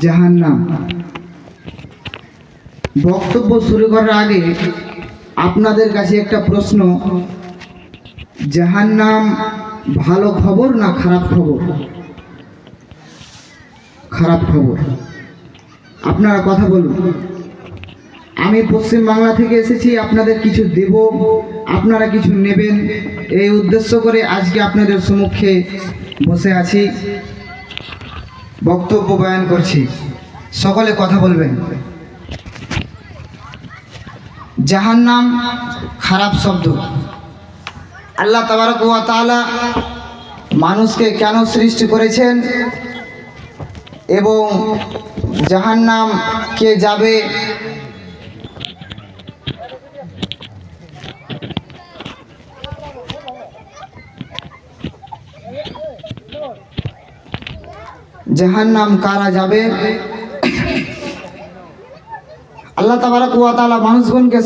জাহান্নাম। বক্তব্য শুরু করার আগে আপনাদের কাছে একটা প্রশ্ন। জাহান্নাম ভালো খবর না খারাপ খবর? খারাপ খবর। আপনারা কথা বলুন। আমি পশ্চিম বাংলা থেকে এসেছি, আপনাদের কিছু দেব, আপনারা কিছু নেবেন। এই উদ্দেশ্য করে আজকে আপনাদের সম্মুখে বসে আছি। বক্তব্য বয়ান করছি। সকলে কথা বলবেন। জাহান্নাম খারাপ শব্দ। আল্লাহ ওয়া মানুষকে কেন সৃষ্টি করেছেন এবং জাহান্নাম কে যাবে জাহান্নাম কারা যাবে? আল্লাহ তাবারক ওয়া তাআলা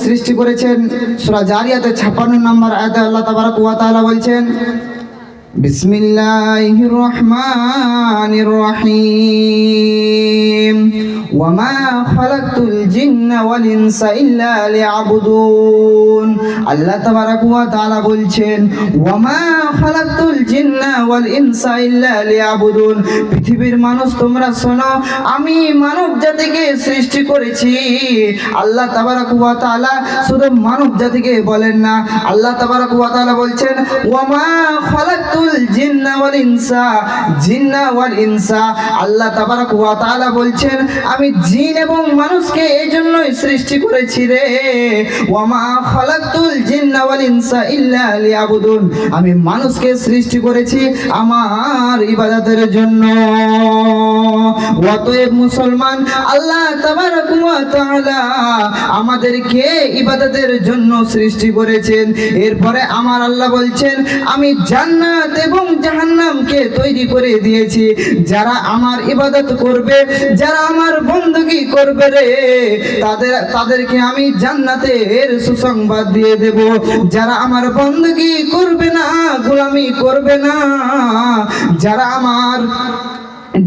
সৃষ্টি করেছেন। সূরা জারিয়াতে 56 নম্বর আয়াতে আল্লাহ তাবারক ওয়া বলছেন বিসমিল্লাহির রহমানির রহিম ওয়ামা খালাকতুল জিন্না ওয়াল ইনসা ইল্লা লিয়াবুদুন। আল্লাহ তাবারক ওয়া বলছেন, ওয়ামা খালাকতুল জিন্না ওয়াল ইনসা ইল্লা পৃথিবীর মানুষ, তোমরা শোনো, আমি মানব জাতিকে সৃষ্টি করেছি। আল্লাহ তাবারক ওয়া তাআলা শুধু মানব জাতিকে বলেন না, আল্লাহ তাবারক ওয়া বলছেন, ওয়ামা খালাকতুল ইনসা আল্লাহ বলছেন, আমি জিন এবং মানুষকে এই জন্যই সৃষ্টি করেছি রে। আমি মানুষকে সৃষ্টি করেছি আমার ইবাদতের জন্য। অতএব মুসলমান, আল্লাহ আমাদেরকে ইবাদতের জন্য সৃষ্টি করেছেন। এরপরে আমার আল্লাহ বলছেন, আমি জান্নাত এবং জাহান্নামকে তৈরি করে দিয়েছি। যারা আমার ইবাদত করবে, যারা আমার বন্দুকি করবে রে, তাদের, তাদেরকে আমি জান্নাতের সুসংবাদ দিয়ে দেব। যারা আমার বন্দুকি করবে না, গোলামি করবে না, যারা আমার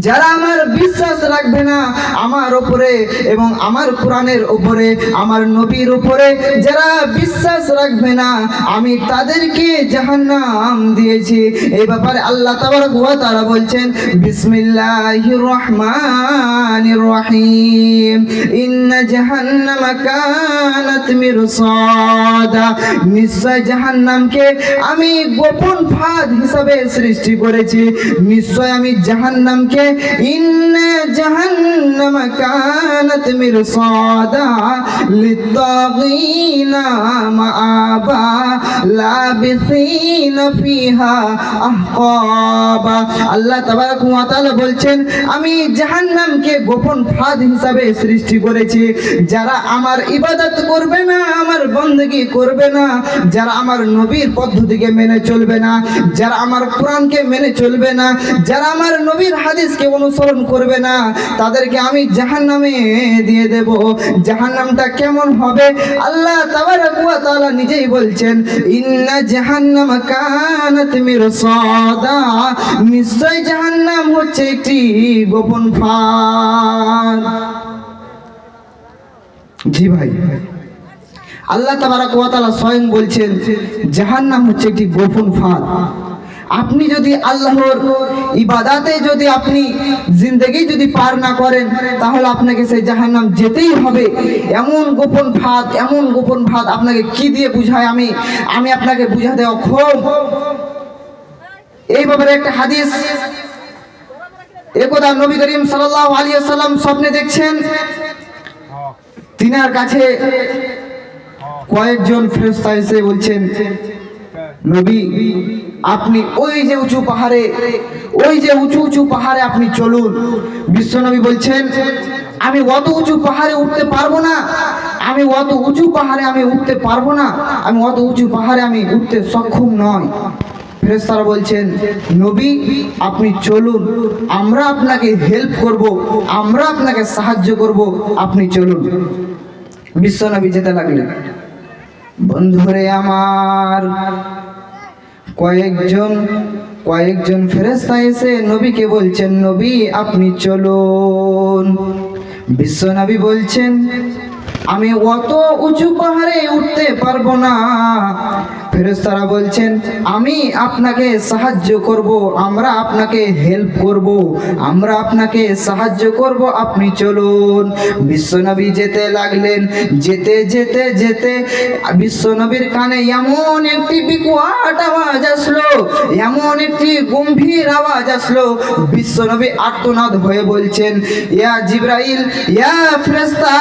যারা আমার বিশ্বাস রাখবে না আমার উপরে এবং আমার কোরআনের উপরে, আমার নবীর উপরে যারা বিশ্বাস রাখবে না, আমি তাদেরকে জাহান্নাম দিয়েছি। এই ব্যাপারে আল্লাহ তাবারক ওয়া তাআলা বলছেন, বিসমিল্লাহির রহমানির রহিম। ইন্না জাহান্নামা কানাত মিরসাদা। নিশ্চয় জাহান্নামকে আমি গোপন ফাঁদ হিসাবে সৃষ্টি করেছি। নিশ্চয় আমি জাহান্নামকে কে? ইন্না জাহান্নাম কানাত মিরসাদা লিত্তাগিনা মাআবা লাবিসিনা ফিহা আহকাবা। আল্লাহ তাবারক ওয়া তাআলা বলছেন, আমি জাহান্নামকে গোপন ফাঁদ হিসাবে সৃষ্টি করেছি। যারা আমার ইবাদত করবে না, আমার বন্দগি করবে না, যারা আমার নবীর পদ্ধতিকে মেনে চলবে না, যারা আমার কোরআনকে মেনে চলবে না, যারা আমার নবীর হাদিস হাদিসকে অনুসরণ করবে না। তাদেরকে আমি জাহান্নামে দিয়ে দেব। জাহান্নামটা কেমন হবে? আল্লাহ ওয়া নিজেই বলছেন, ইন্না জাহান্নাম কানাত মিরসাদা। নিশ্চয় জাহান্নাম হচ্ছে একটি গোপন ফাঁদ। জি ভাই। আল্লাহ তাবারক ওয়া তাআলা স্বয়ং বলছেন, জাহান্নাম হচ্ছে একটি গোপন ফাঁদ। আপনি যদি আল্লাহর ইবাদাতে যদি আপনি জিন্দগি যদি পার না করেন, তাহলে আপনাকে সেই জাহান্নাম যেতেই হবে। এমন গোপন ফাঁদ এমন গোপন ফাঁদ আপনাকে কি দিয়ে বুঝায় আমি? আমি আপনাকে বুঝাতে অক্ষম এই ব্যাপারে একটা হাদিস। একদা নবী করিম সাল্লাল্লাহু আলাইহি সাল্লাম স্বপ্নে দেখছেন, তিনার কাছে কয়েকজন ফেরেশতা এসে বলছেন নবী, আপনি ওই যে উঁচু পাহাড়ে, ওই যে উঁচু উঁচু পাহাড়ে আপনি চলুন। বিশ্বনবী বলছেন, আমি অত উঁচু পাহাড়ে উঠতে পারব না, আমি অত উঁচু পাহাড়ে আমি উঠতে পারব না, আমি অত উঁচু পাহাড়ে আমি উঠতে সক্ষম নয়। ফেরেশতারা বলছেন, নবী, আপনি চলুন, আমরা আপনাকে হেল্প করব, আমরা আপনাকে সাহায্য করব, আপনি চলুন। বিশ্বনবী যেতে লাগলেন। বন্ধুরে আমার কয়েকজন কয়েকজন ফেরেস্তা এসে নবীকে বলছেন, নবী, আপনি চলুন। বিশ্বনবী বলছেন, আমি অত উঁচু পাহাড়ে উঠতে পারব না। ফেরেস্তারা বলছেন, আমি আপনাকে সাহায্য করব, আমরা আপনাকে হেল্প করব, আমরা আপনাকে সাহায্য করব, আপনি চলুন। বিশ্বনবী যেতে লাগলেন, যেতে যেতে যেতে বিশ্বনবীর কানে এমন একটি বিকুয়াট আওয়াজ আসলো, এমন একটি গম্ভীর আওয়াজ আসলো। বিশ্বনবী আর্তনাদ হয়ে বলছেন, ইয়া জিব্রাইল, ইয়া ফেরেস্তা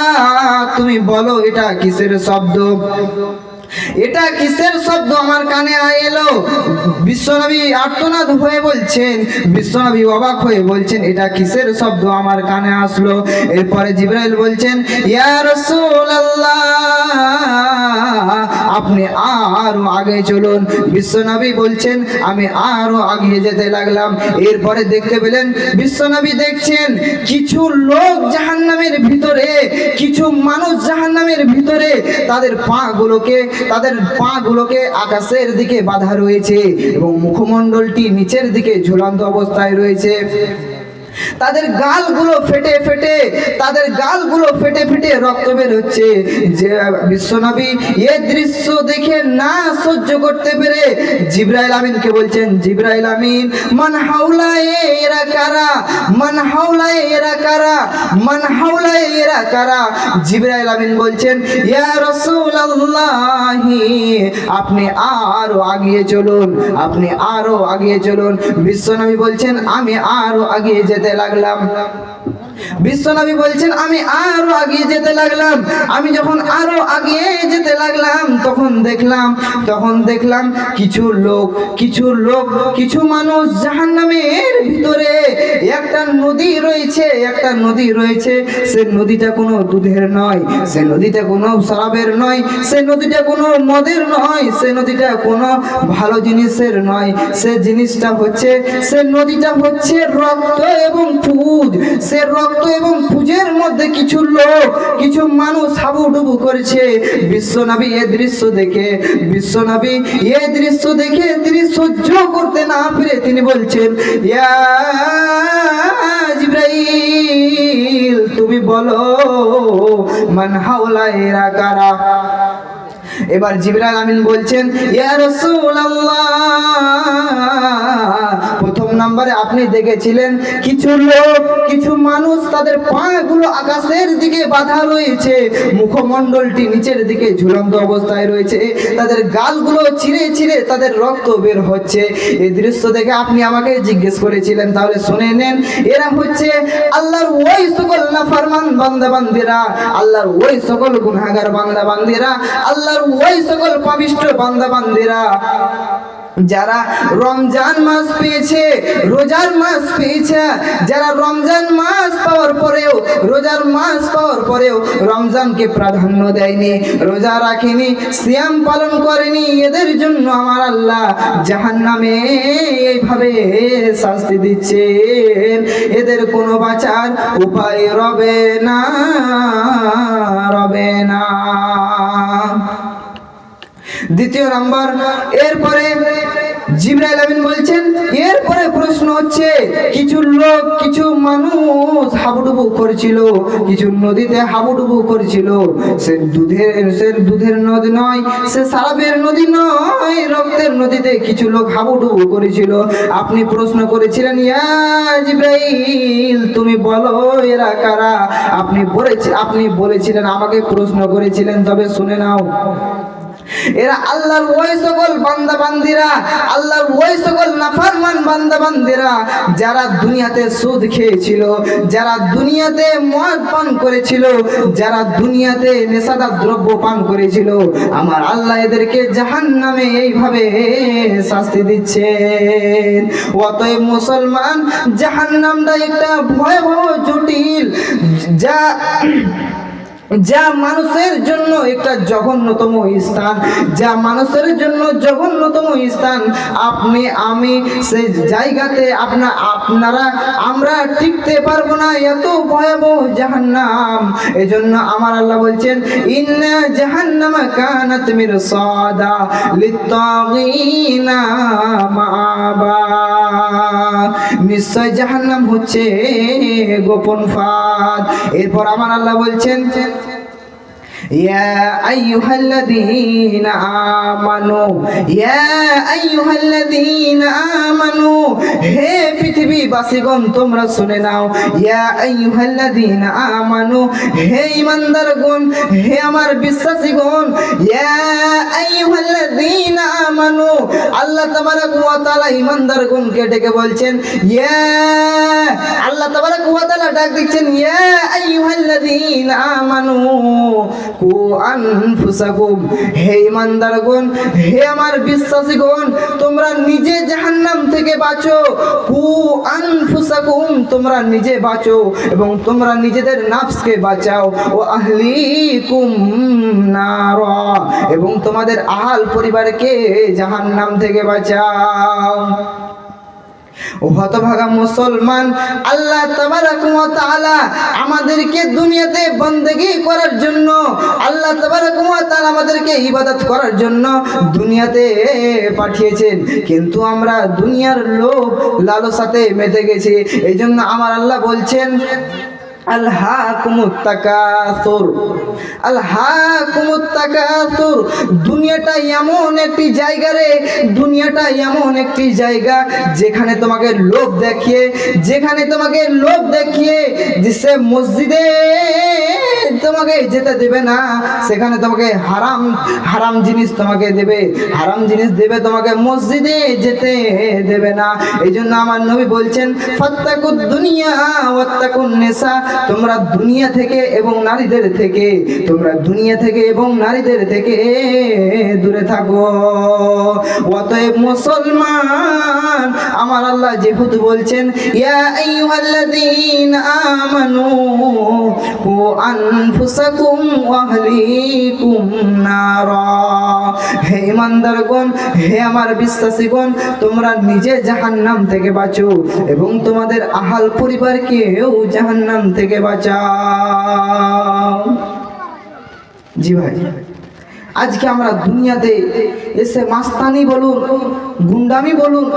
তুমি বলো এটা কিসের শব্দ? এটা কিসের শব্দ? আমার কানে এলো। বিশ্বনবী আর্তনাদ হয়ে বলছেন, বিশ্বনবী অবাক হয়ে বলছেন, এটা কিসের শব্দ? আমার কানে আসলো। এরপরে জিব্রাইল বলছেন, ইয়া রাসূলুল্লাহ! আপনি আরও আগে চলুন। বিশ্বনবী বলছেন, আমি আরও আগিয়ে যেতে লাগলাম। এরপরে দেখতে পেলেন, বিশ্বনবী দেখছেন, কিছু লোক জাহান্নামের ভিতরে, কিছু মানুষ জাহান্নামের ভিতরে, তাদের পা গুলোকে তাদের পা গুলোকে আকাশের দিকে বাঁধা রয়েছে এবং মুখমণ্ডলটি নিচের দিকে ঝুলন্ত অবস্থায় রয়েছে। তাদের গালগুলো ফেটে ফেটে, তাদের গালগুলো ফেটে ফেটে রক্ত বের হচ্ছে। যে বিশ্বনবী এ দৃশ্য দেখে না সহ্য করতে পেরে জিব্রাইল আমিনকে বলছেন, জিব্রাইল আমিন, মান হাওলায় এরা কারা? মান হাওলায় এরা কারা? মান হাওলায় এরা কারা? জিব্রাইল আমিন বলছেন, ইয়া রাসূলুল্লাহি, আপনি আরও আগিয়ে চলুন, আপনি আরও আগিয়ে চলুন। বিশ্বনবী বলছেন, আমি আরও আগিয়ে যেতে লাগলাম। বিশ্বনবী বলছেন, আমি আরও আগিয়ে যেতে লাগলাম। আমি যখন আরও আগিয়ে যেতে লাগলাম, তখন দেখলাম তখন দেখলাম কিছু লোক কিছু লোক, কিছু মানুষ জাহান্নামের ভিতরে। একটা নদী রয়েছে, একটা নদী রয়েছে। সে নদীটা কোনো দুধের নয়, সে নদীটা কোনো শরাবের নয়, সে নদীটা কোনো মদের নয়, সে নদীটা কোনো ভালো জিনিসের নয়। সে জিনিসটা হচ্ছে, সে নদীটা হচ্ছে রক্ত এবং পুজ। সে রক্ত এবং পুজের মধ্যে কিছু লোক, কিছু মানুষ হাবুডুবু করছে। বিশ্বনবী এ দৃশ্য দেখে, বিশ্বনবী এ দৃশ্য দেখে তিনি সহ্য করতে না পেরে তিনি বলছেন তুমি বলো, মান হাওলা এরা কারা? এবার জিবরাইল আমিন বলছেন, ইয়া রাসূলুল্লাহ নম্বরে আপনি দেখেছিলেন, কিছু লোক, কিছু মানুষ তাদের পাগুলো আকাশের দিকে বাঁধা রয়েছে, মুখমণ্ডলটি নিচের দিকে ঝুলন্ত অবস্থায় রয়েছে, তাদের গালগুলো ছিঁড়ে ছিঁড়ে তাদের রক্ত বের হচ্ছে। এই দৃশ্য দেখে আপনি আমাকে জিজ্ঞেস করেছিলেন, তাহলে শুনে নেন, এরা হচ্ছে আল্লাহর ওই সকল নাফরমান বান্দা বান্দিরা আল্লাহর ওই সকল গুনাহগার বান্দা বান্দিরা আল্লাহর ওই সকল পাবিষ্ট বান্দা বান্দিরা যারা রমজান মাস পেয়েছে, রোজার মাস পেয়েছে, যারা রমজান মাস পাওয়ার পরেও, রোজার মাস পাওয়ার পরেও রমজানকে প্রাধান্য দেয়নি, রোজা রাখেনি, সিয়াম পালন করেনি, এদের জন্য আমার আল্লাহ জাহান নামে এইভাবে শাস্তি দিচ্ছেন। এদের কোনো বাঁচার উপায় রবে না রবে না। দ্বিতীয় নাম্বার, এরপরে বলছেন, এরপরে প্রশ্ন হচ্ছে, কিছু লোক, কিছু মানুষ হাবুডুবু কিছু নদীতে হাবুডুবু সে দুধের সে দুধের নয়, সে সারাবের নদী নয়, রক্তের নদীতে কিছু লোক হাবুডুবু করেছিল। আপনি প্রশ্ন করেছিলেন, ইয়া তুমি বলো এরা কারা? আপনি আপনি বলেছিলেন, আমাকে প্রশ্ন করেছিলেন, তবে শুনে নাও। এরা আল্লাহর ওই সকল বান্দা বান্দিরা আল্লাহর ওই সকল নাফরমান বান্দা বান্দিরা যারা দুনিয়াতে সুদ খেয়েছিল, যারা দুনিয়াতে মদ পান করেছিল, যারা দুনিয়াতে নেশাদার দ্রব্য পান করেছিল, আমার আল্লাহ এদেরকে জাহান নামে এইভাবে শাস্তি দিচ্ছেন। অতএব মুসলমান জাহান নামটা একটা ভয়াবহ জটিল, যা যা মানুষের জন্য একটা জঘন্যতম স্থান, যা মানুষের জন্য জঘন্যতম স্থান, আপনি, আমি সেই জায়গাতে আপনা, আপনারা, আমরা টিকতে পারব না, এত ভয়াবহ জাহান্নাম। জন্য আমার আল্লাহ বলছেন, ইন্না জাহান্নাম কানাত মিরসাদা লিত্তাগিনা মাআবা। নিশ্চয় জাহান্নাম হচ্ছে গোপন ফাঁদ। এরপর আমার আল্লাহ বলছেন يا أيها الذين آمنوا يا أيها الذين آمنوا হে পৃথিবী বাসীগণ তোমরা শুনে নাও ইয়া আইয়ুহাল্লাযীনা আমানু হে ঈমানদারগণ হে আমার বিশ্বাসীগণ ইয়া আইয়ুহাল্লাযীনা আমানু আল্লাহ তাবারাক ওয়া তাআলা ঈমানদারগণকে ডেকে বলছেন ইয়া আল্লাহ তাবারাক ওয়া তাআলা ডাক দিচ্ছেন ইয়া আইয়ুহাল্লাযীনা আমানু হে হে আমার তোমরা নিজে থেকে বাঁচো। তোমরা নিজে বাঁচো এবং তোমরা নিজেদের বাঁচাও। ও নারা এবং তোমাদের আহাল পরিবারকে জাহান্নাম থেকে বাঁচাও। ও মুসলমান, আল্লাহ আমাদেরকে দুনিয়াতে করার জন্য, আল্লাহ আমাদেরকে ইবাদত করার জন্য দুনিয়াতে পাঠিয়েছেন। কিন্তু আমরা দুনিয়ার লোভ লালসাতে মেতে গেছি। এই জন্য আমার আল্লাহ বলছেন আল্লাহকুমুত তাকাসুর আল্লাহকুমুত তাকাসুর দুনিয়াটা এমন একটি জায়গা রে, দুনিয়াটা এমন একটি জায়গা যেখানে তোমাকে লোভ দেখিয়ে, যেখানে তোমাকে লোভ দেখিয়ে সে মসজিদে তোমাকে যেতে দেবে না, সেখানে তোমাকে হারাম হারাম জিনিস তোমাকে দেবে, হারাম জিনিস দেবে তোমাকে মসজিদে যেতে দেবে না। এই জন্য আমার নবী বলছেন, ফত্তাকুদ দুনিয়া ওয়াত্তাকুন নেশা তোমরা দুনিয়া থেকে এবং নারীদের থেকে, তোমরা দুনিয়া থেকে এবং নারীদের থেকে দূরে থাকো। অতএব মুসলমান, আমার আল্লাহ যেহেতু বলছেন, ইয়া আমানু, কু আনফুসাকুম ওয়া আহলিকুম নারা। হে ইমানদারগণ, হে আমার বিশ্বাসীগণ, তোমরা নিজে জাহান্নাম থেকে বাঁচো এবং তোমাদের আহাল পরিবারকেও জাহান্নাম থেকে বাঁচাও। জি ভাই। আজকে আমরা দুনিয়াতে এসে মাস্তানি বলুন, গুন্ডামি বলুন,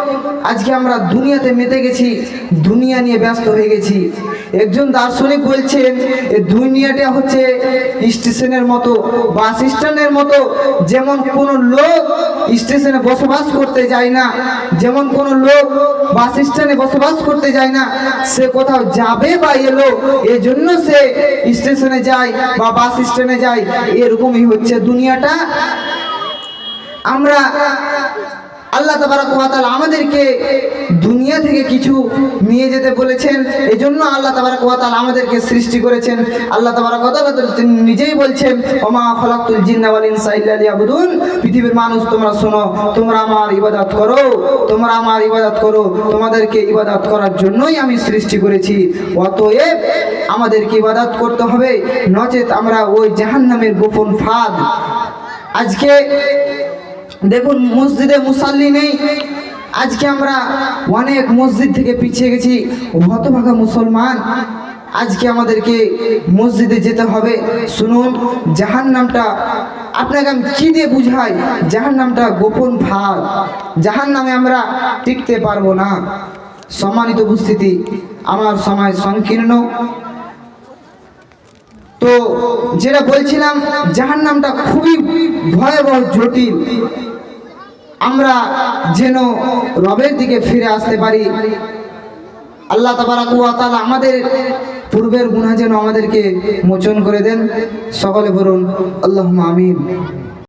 আজকে আমরা দুনিয়াতে মেতে গেছি, দুনিয়া নিয়ে ব্যস্ত হয়ে গেছি। একজন দার্শনিক বলছেন এই দুনিয়াটা হচ্ছে স্টেশনের মতো, বাস স্ট্যান্ডের মতো, যেমন কোনো লোক স্টেশনে বসবাস করতে যায় না, যেমন কোনো লোক বাস স্ট্যান্ডে বসবাস করতে যায় না, সে কোথাও যাবে বা এলো এজন্য সে স্টেশনে যায় বা বাস স্ট্যান্ডে যায়। এরকমই হচ্ছে দুনিয়াটা। আমরা আল্লাহ তাবারাক ওয়া আমাদেরকে দুনিয়া থেকে কিছু নিয়ে যেতে বলেছেন। এই জন্য আল্লাহ তাবারাক ওয়া আমাদেরকে সৃষ্টি করেছেন। আল্লাহ তাবারাক ওয়া তিনি নিজেই বলছেন, ওমা খলাকতুল জিন্না ওয়াল ইনসা পৃথিবীর মানুষ, তোমরা শোনো, তোমরা আমার ইবাদত করো, তোমরা আমার ইবাদত করো। তোমাদেরকে ইবাদত করার জন্যই আমি সৃষ্টি করেছি। অতএব আমাদেরকে ইবাদত করতে হবে। নচেত আমরা ওই জাহান্নামের গোপন ফাঁদ আজকে দেখুন মসজিদে মুসাল্লি নেই। আজকে আমরা অনেক মসজিদ থেকে পিছিয়ে গেছি। হতভাগা মুসলমান। আজকে আমাদেরকে মসজিদে যেতে হবে। শুনুন জাহান নামটা আপনাকে আমি কী দিয়ে বুঝাই? জাহান নামটা গোপন ভাগ। জাহান নামে আমরা টিকতে পারব না। সম্মানিত উপস্থিতি, আমার সময় সংকীর্ণ। তো যেটা বলছিলাম জাহান নামটা খুবই ভয়াবহ, জটিল। আমরা যেন রবের দিকে ফিরে আসতে পারি। আল্লাহ তালা আমাদের পূর্বের গুণা যেন আমাদেরকে মোচন করে দেন। সকলে বলুন আল্লাহ আমিন।